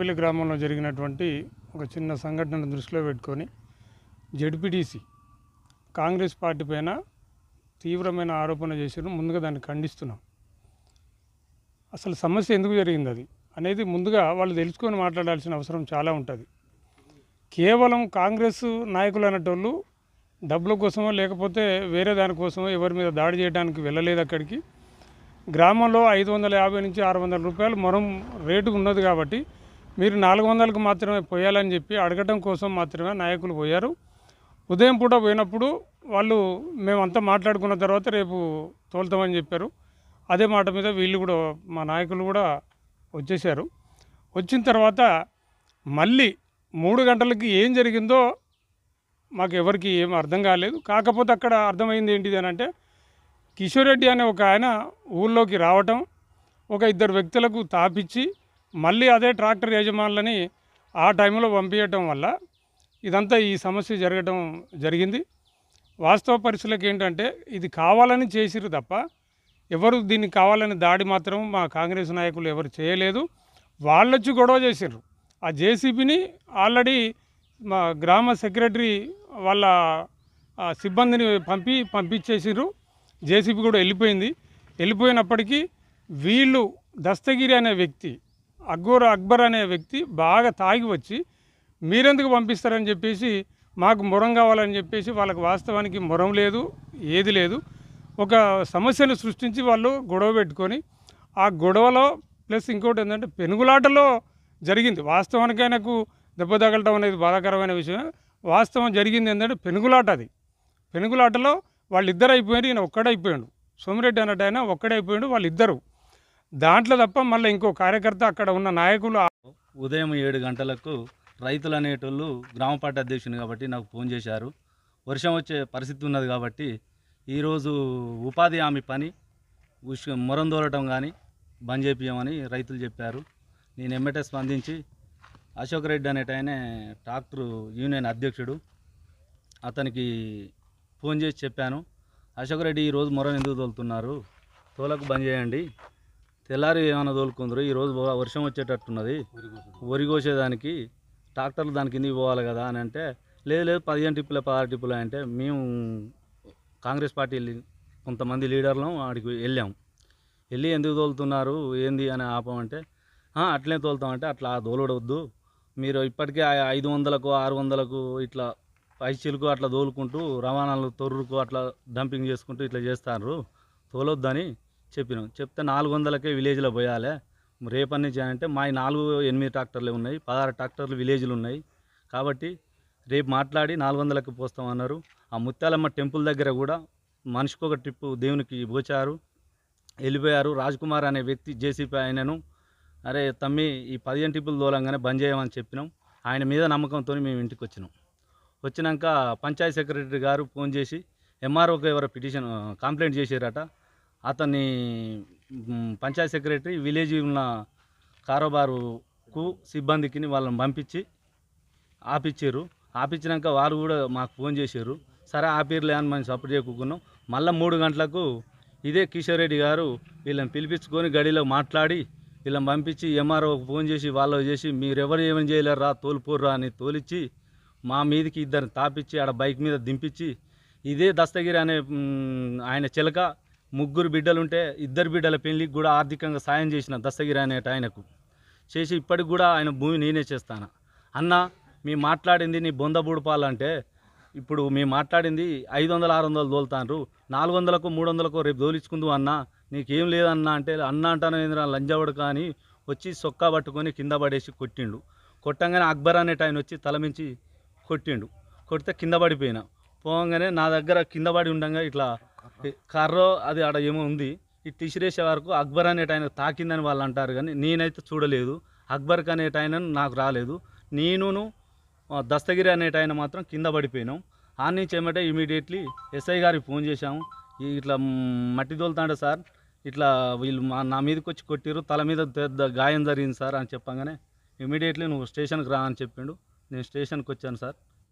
కొత్తపల్లి గ్రామంలో జరిగినటువంటి ఒక చిన్న సంఘటనను దృష్టిలో పెట్టుకొని జడ్పీటీసీ కాంగ్రెస్ పార్టీ పైన తీవ్రమైన ఆరోపణ చేసారు ముందుగా దాన్ని ఖండిస్తున్నాం. అసలు సమస్య ఎందుకు జరిగింది అది అనేది ముందుగా వాళ్ళు తెలుసుకొని మాట్లాడాల్సిన అవసరం చాలా ఉంటుంది. కేవలం కాంగ్రెస్ నాయకులు అనేటోళ్ళు డబ్బుల కోసమో లేకపోతే వేరే దానికోసమో ఎవరి మీద దాడి చేయడానికి వెళ్ళలేదు అక్కడికి. గ్రామంలో ఐదు వందల యాభై నుంచి ఆరు వందల రూపాయలు మనం రేటు ఉన్నది కాబట్టి మీరు నాలుగు వందలకు మాత్రమే పోయాలని చెప్పి అడగటం కోసం మాత్రమే నాయకులు పోయారు. ఉదయం పూట పోయినప్పుడు వాళ్ళు మేమంతా మాట్లాడుకున్న తర్వాత రేపు తోలుతామని చెప్పారు. అదే మాట మీద వీళ్ళు కూడా మా నాయకులు కూడా వచ్చేసారు వచ్చిన తర్వాత మళ్ళీ మూడు గంటలకి ఏం జరిగిందో మాకు ఎవరికి ఏం అర్థం కాలేదు. కాకపోతే అక్కడ అర్థమైంది ఏంటిది అని అంటే కిషోర్ రెడ్డి అనే ఒక ఆయన ఊళ్ళోకి రావటం ఒక ఇద్దరు వ్యక్తులకు తాపిచ్చి మళ్ళీ అదే ట్రాక్టర్ యజమానులని ఆ టైంలో పంపించటం వల్ల ఇదంతా ఈ సమస్య జరగటం జరిగింది. వాస్తవ పరిస్థితులకు ఏంటంటే ఇది కావాలని చేసిరు తప్ప ఎవరు దీన్ని కావాలని దాడి మాత్రం మా కాంగ్రెస్ నాయకులు ఎవరు చేయలేదు. వాళ్ళొచ్చి గొడవ చేసారు ఆ జేసీబీని ఆల్రెడీ మా గ్రామ సెక్రటరీ వాళ్ళ సిబ్బందిని పంపి పంపించేసిర్రు. జేసీబీ కూడా వెళ్ళిపోయింది. వెళ్ళిపోయినప్పటికీ వీళ్ళు దస్తగిరి అనే వ్యక్తి అక్బర్ అక్బర్ అనే వ్యక్తి బాగా తాగి వచ్చి మీరెందుకు పంపిస్తారని చెప్పేసి మాకు మొరం కావాలని చెప్పేసి వాళ్ళకి వాస్తవానికి మొరం లేదు ఏది లేదు. ఒక సమస్యను సృష్టించి వాళ్ళు గొడవ పెట్టుకొని ఆ గొడవలో ప్లస్ ఇంకోటి ఏంటంటే పెనుగులాటలో జరిగింది. వాస్తవానికి ఆయనకు దెబ్బ తగలటం అనేది బాధాకరమైన విషయం వాస్తవం జరిగింది ఏంటంటే పెనుగులాట అది. పెనుగులాటలో వాళ్ళిద్దరు అయిపోయారు ఈయన ఒక్కడైపోయాడు. సోమిరెడ్డి అన్నట్టు ఆయన ఒక్కడైపోయాడు వాళ్ళిద్దరు. దాంట్లో తప్ప మళ్ళీ ఇంకో కార్యకర్త అక్కడ ఉన్న నాయకులు ఉదయం ఏడు గంటలకు రైతులు అనేటోళ్ళు గ్రామ పార్టీ అధ్యక్షుని కాబట్టి నాకు ఫోన్ చేశారు. వర్షం వచ్చే పరిస్థితి ఉన్నది కాబట్టి ఈరోజు ఉపాధి హామీ పని మొరందోలటం మొరం దోలటం కానీ బంద్ చేయమని రైతులు చెప్పారు. నేను ఎమ్మటే స్పందించి అశోక్ రెడ్డి అనేట ట్రాక్టర్ యూనియన్ అధ్యక్షుడు. అతనికి ఫోన్ చేసి చెప్పాను. అశోక్ రెడ్డి ఈరోజు మొరం ఎందుకు తోలుతున్నారు? తోలకు బంద్ చేయండి. తెల్లారి ఏమైనా తోలుకుందరు ఈరోజు వర్షం వచ్చేటట్టున్నది. వరి కోసేదానికి ట్రాక్టర్లు దాని కిందికి పోవాలి కదా అని అంటే లేదు లేదు పదిహేను టిప్పులే పదహారు టిప్పులే అంటే మేము కాంగ్రెస్ పార్టీ కొంతమంది లీడర్లు ఆడికి వెళ్ళాం. వెళ్ళి ఎందుకు తోలుతున్నారు ఏంది అని ఆపమంటే అట్లే తోలుతామంటే అట్లా తోలడవద్దు మీరు ఇప్పటికే ఆ ఐదు వందలకు ఆరు వందలకు ఇట్లా పైచీలకు అట్లా తోలుకుంటూ రవాణాలు తొర్రుకు అట్లా డంపింగ్ చేసుకుంటూ ఇట్లా చేస్తారు. తోలొద్దని చెప్పినాం. చెప్తే నాలుగు వందలకే విలేజ్లో పోయాలి. రేపటి నుంచి అంటే మా నాలుగు ఎనిమిది ట్రాక్టర్లు ఉన్నాయి. పదహారు ట్రాక్టర్లు విలేజ్లు ఉన్నాయి. కాబట్టి రేపు మాట్లాడి నాలుగు వందలకు పోస్తామన్నారు. ఆ ముత్యాలమ్మ టెంపుల్ దగ్గర కూడా మనిషికి ఒక ట్రిప్పు దేవునికి పోచారు. వెళ్ళిపోయారు. రాజ్ కుమార్ అనే వ్యక్తి జేసీపీ ఆయనను అరే తమ్మి ఈ పదిహేను టిప్పులు దోలంగానే బంద్ చేయమని చెప్పినాం. ఆయన మీద నమ్మకంతో మేము ఇంటికి వచ్చినాం వచ్చినాక పంచాయత్ సెక్రటరీ గారు ఫోన్ చేసి ఎంఆర్ఓకి ఎవరో పిటిషన్ కంప్లైంట్ చేశారట అతన్ని పంచాయత్ సెక్రటరీ విలేజ్ ఉన్న కారోబారుకు సిబ్బందికి వాళ్ళని పంపించి ఆపిచ్చారు. ఆపించినాక వారు కూడా మాకు ఫోన్ చేశారు. సరే ఆపిర్లే అని మనం సపోర్ట్ చేయకున్నాం. మళ్ళీ మూడు గంటలకు ఇదే కిషోర్ రెడ్డి గారు వీళ్ళని పిలిపించుకొని గడిలో మాట్లాడి వీళ్ళని పంపించి ఎంఆర్ఓకి ఫోన్ చేసి వాళ్ళు చేసి మీరెవరు ఏమని చేయలేరా తోలిపోర్రా అని తోలిచ్చి మా మీదకి ఇద్దరిని తాపిచ్చి ఆడ బైక్ మీద దింపించి ఇదే దస్తగిరి అనే ఆయన చిలక ముగ్గురు బిడ్డలుంటే ఇద్దరు బిడ్డల పెళ్ళికి కూడా ఆర్థికంగా సాయం చేసిన దస్తగిరి అనేట ఆయనకు. చేసి ఇప్పటికి కూడా ఆయన భూమి నేనే చేస్తాను? అన్న మీ మాట్లాడింది నీ బొంద బుడపాలంటే ఇప్పుడు మేము మాట్లాడింది ఐదు వందలు ఆరు వందలు తోలుతాండ్రు నాలుగు వందలకు మూడు వందలకు రేపు తోలించుకుందు అన్న. నీకేం లేదన్నా అంటే అన్న అంటాను ఏంద్రా లంజావుడు కానీ వచ్చి సొక్కా పట్టుకొని కింద పడేసి కొట్టిండు. కొట్టంగానే అక్బర్ అనేట ఆయన వచ్చి తలమించి కొట్టిండు. కొడితే కింద పడిపోయినా. పోగానే నా దగ్గర కింద పడి ఉండగా ఇట్లా కర్రో అది ఆడ ఏమో ఉంది. ఈ తీసిరేసే వరకు అక్బర్ అనేట ఆయన తాకిందని వాళ్ళు అంటారు కానీ నేనైతే చూడలేదు. అక్బర్కి అనేట ఆయన నాకు రాలేదు. నేనును దస్తగిరి అనేట ఆయన మాత్రం కింద పడిపోయినాం. ఆ నుంచి ఏమంటే ఇమీడియట్లీ ఎస్ఐ గారికి ఫోన్ చేశాము. ఇట్లా మట్టి తోలుతాండ సార్ ఇట్లా వీళ్ళు మా నా మీదకి వచ్చి కొట్టిరు తల మీద పెద్ద గాయం జరిగింది సార్ అని చెప్పగానే ఇమీడియట్లీ నువ్వు స్టేషన్కి రా అని చెప్పిండు. నేను స్టేషన్కి వచ్చాను సార్.